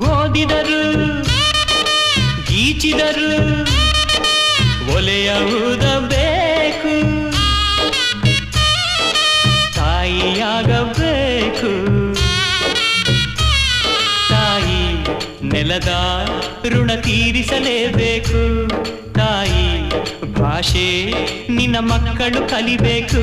ಓದಿದರು ಗೀಚಿದರು ಒಲೆಯ ಊದಬೇಕು ತಾಯಿಯಾಗಬೇಕು. ತಾಯಿ ನೆಲದ ಋಣ ತೀರಿಸಲೇಬೇಕು. ತಾಯಿ ಭಾಷೆ ನಿನ್ನ ಮಕ್ಕಳು ಕಲಿಬೇಕು.